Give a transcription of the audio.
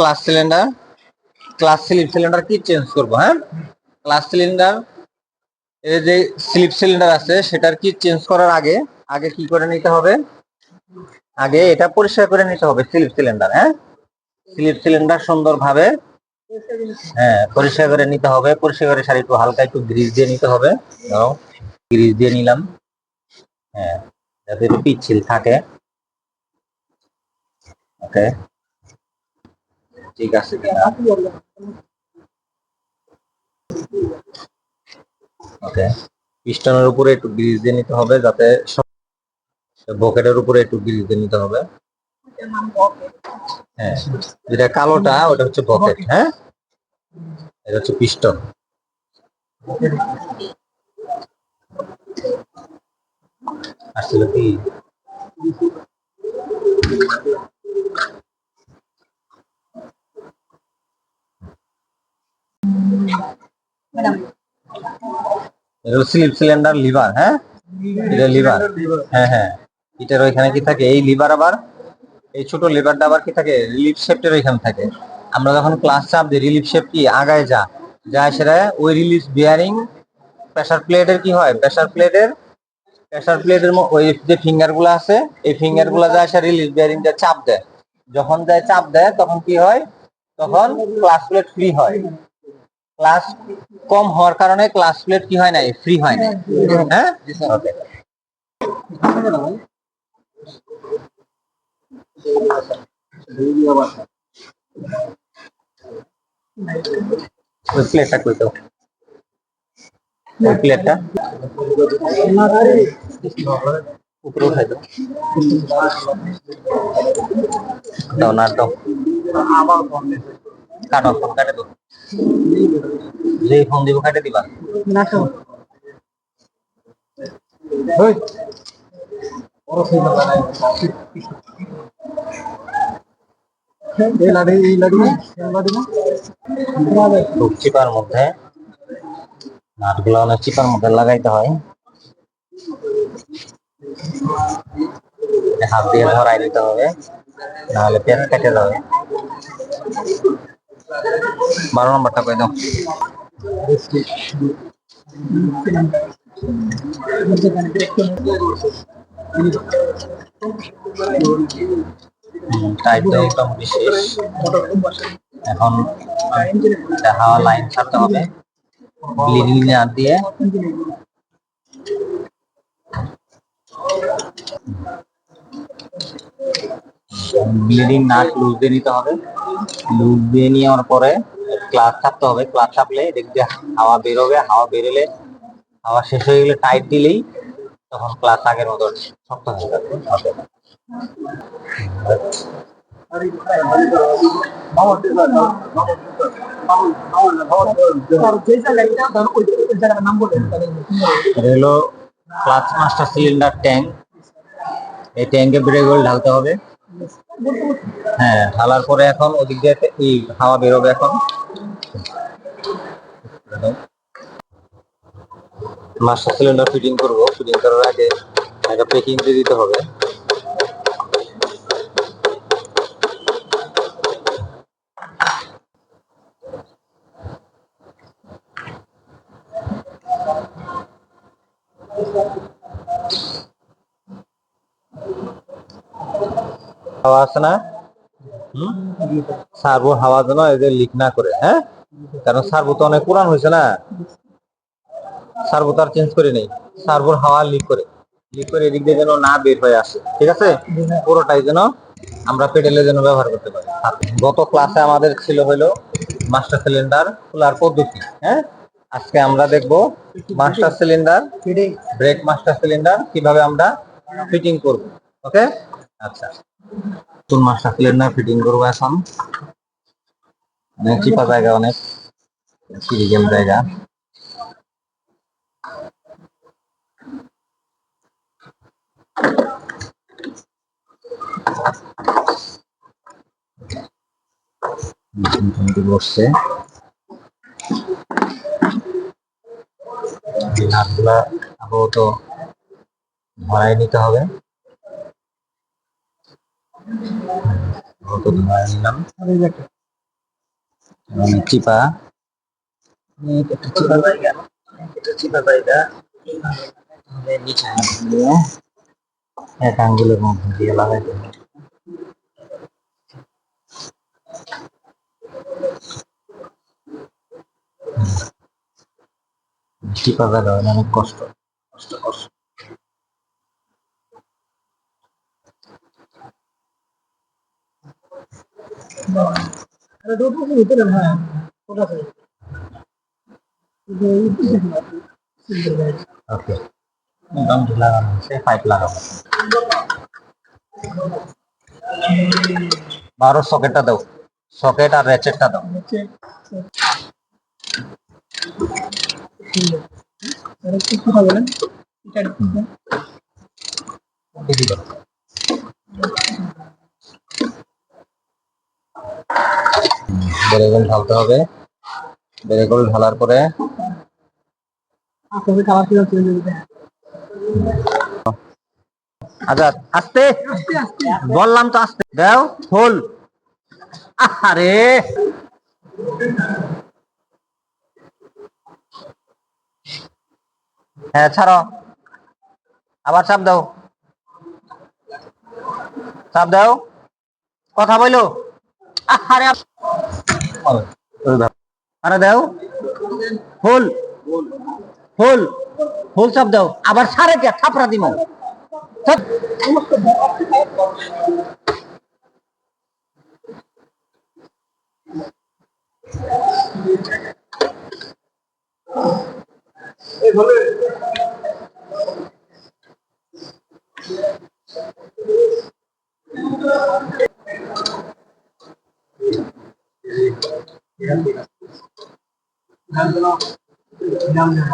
Clutch cylinder clutch slip cylinder কি change করব হ্যাঁ? ক্লাস সিলিন্ডার এই যে স্লিপ সিলিন্ডার আছে, সেটার কি চেঞ্জ করার আগে আগে কি করে নিতে হবে? আগে এটা পরিষ্কার করে নিতে হবে স্লিপ সিলিন্ডার হ্যাঁ? স্লিপ সিলিন্ডার সুন্দরভাবে হ্যাঁ পরিষ্কার করে নিতে হবে, পরিষ্কার করে সারি একটু হালকা একটু গ্রিজ দিয়ে নিতে হবে গ্রিজ দিয়ে নিলাম হ্যাঁ যাতে পিচ্ছিল থাকে ওকে ঠিক আছে। ওকে পিস্টনের উপরে একটু গ্রিজ দিয়ে নিতে হবে যাতে বকেটের উপরে একটু গ্রিজ দিয়ে নিতে হবে। হ্যাঁ যেটা কালোটা, ওটা হচ্ছে বকেট হ্যাঁ? এটা হচ্ছে পিস্টন। আসলে কি এটা হলো সিলিন্ডার লিভার হ্যাঁ? এটা লিভার। হ্যাঁ হ্যাঁ। এটার ওইখানে কি থাকে? এই লিভার আবার, এই ছোট লিভারটা আবার কি থাকে? রিলিফ ওইখানে থাকে। আমরা যখন ক্লাস চাপ দিই, রিলিফ শেফট কি? আগায় যা। সেটা ওই রিলিজ বিয়ারিং প্রেসার প্লেটের কি হয়? প্রেসার প্লেটের প্রেসার প্লেটের ওই যে ফিঙ্গারগুলো আছে, এই ফিঙ্গারগুলো যায় সে রিলিজ বিয়ারিংটা চাপ দেয়। যখন যায় চাপ দেয়, তখন কি হয়? তখন ক্লাস প্লেট ফ্রি হয়। ক্লাস কম হওয়ার কারণে ক্লাস প্লেট কি হয় না ফ্রি হয় না হ্যাঁ? প্লেটটা কই দাও প্লেটটা উপরে উঠাই দাও দাও না দাও কাটো কাটে দাও যে ফোন দিব কাটে দিবা? ওই খুব চিপার মধ্যে নাটগুলো অনেক চিপার মধ্যে লাগাইতে হয়। হাত দিয়ে ধরাই দিতে হবে নাহলে পেঁয়াজ কেটে যাবে। বারো নম্বরটা কই দাও। টাইপ দেওয়া মোটামুটি শেষ এখন হাওয়া লাইন ছাড়তে হবে। ব্লিডিং না দিয়ে। ব্লিডিং নাট লুজ দিয়ে নিতে হবে। লুজ দিয়ে নেওয়ার পরে ক্লাস চাপতে হবে ক্লাস চাপলে দেখবে হাওয়া বেরোবে, হাওয়া বেরোলে হাওয়া শেষ হয়ে গেলে টাইট দিলেই তখন ক্লাস আগের মতো শক্ত হয়ে যাবে। ক্লাচ মাস্টার সিলিন্ডার ট্যাঙ্ক এই ট্যাঙ্কে ব্রেক ঢালতে হবে। হ্যাঁ ঢালার পরে এখন ওদিক দিয়ে এই হাওয়া বেরোবে এখন। মাস্টার সিলিন্ডার ফিটিং করব। ফিটিং করার আগে একটা প্যাকিং দিয়ে দিতে হবে। হাওয়া আছে না? সার্ভো হাওয়া যেন এদের লিক না করে হ্যাঁ? কারণ সার্ভো তো অনেক পুরান হয়েছে না? সার্ভো তো আর চেঞ্জ করে নেই। সার্ভোর হাওয়া লিক করে। লিক করে এদিক দিয়ে যেন না বের হয়ে আসে, ঠিক আছে? পুরোটাই যেন আমরা পেডেলে যেন ব্যবহার করতে পারি। গত ক্লাসে আমাদের ছিল হলো মাস্টার সিলিন্ডার খোলার পদ্ধতি হ্যাঁ? আজকে আমরা দেখব master cylinder brake master cylinder কীভাবে আমরা ফিটিং করব ওকে আচ্ছা। নতুন মাস্টার না ফিটিং করব এখন। অনেক চিপা জায়গা অনেক সিরিজেম জায়গা। বসছে। আপাতত ধরাই নিতে হবে। চিপা একটু এক আঙ্গুলের মধ্যে দিয়ে হবে। চিপা জায়গা অনেক কষ্ট কষ্ট কষ্ট আরে দুটো ভিতরে হ্যাঁ ওটা ওকে লাগানো পাইপ বারো সকেটটা দাও সকেট আর রেচেটটা দাও কথা বলেন দিদি দাও বেরেগল ঢালতে হবে। বেরেগল ঢালার পরে যাবে আচ্ছা আস্তে। বললাম তো আস্তে। দাও ফুল আরে হ্যাঁ ছাড়ো। আবার চাপ দাও। চাপ দাও। কথা বলো। আরে। আরে দাও। ফুল ফুল ফুল সব দাও। আবার সারে দিয়া থাপড়া দিব এই বলে wadau na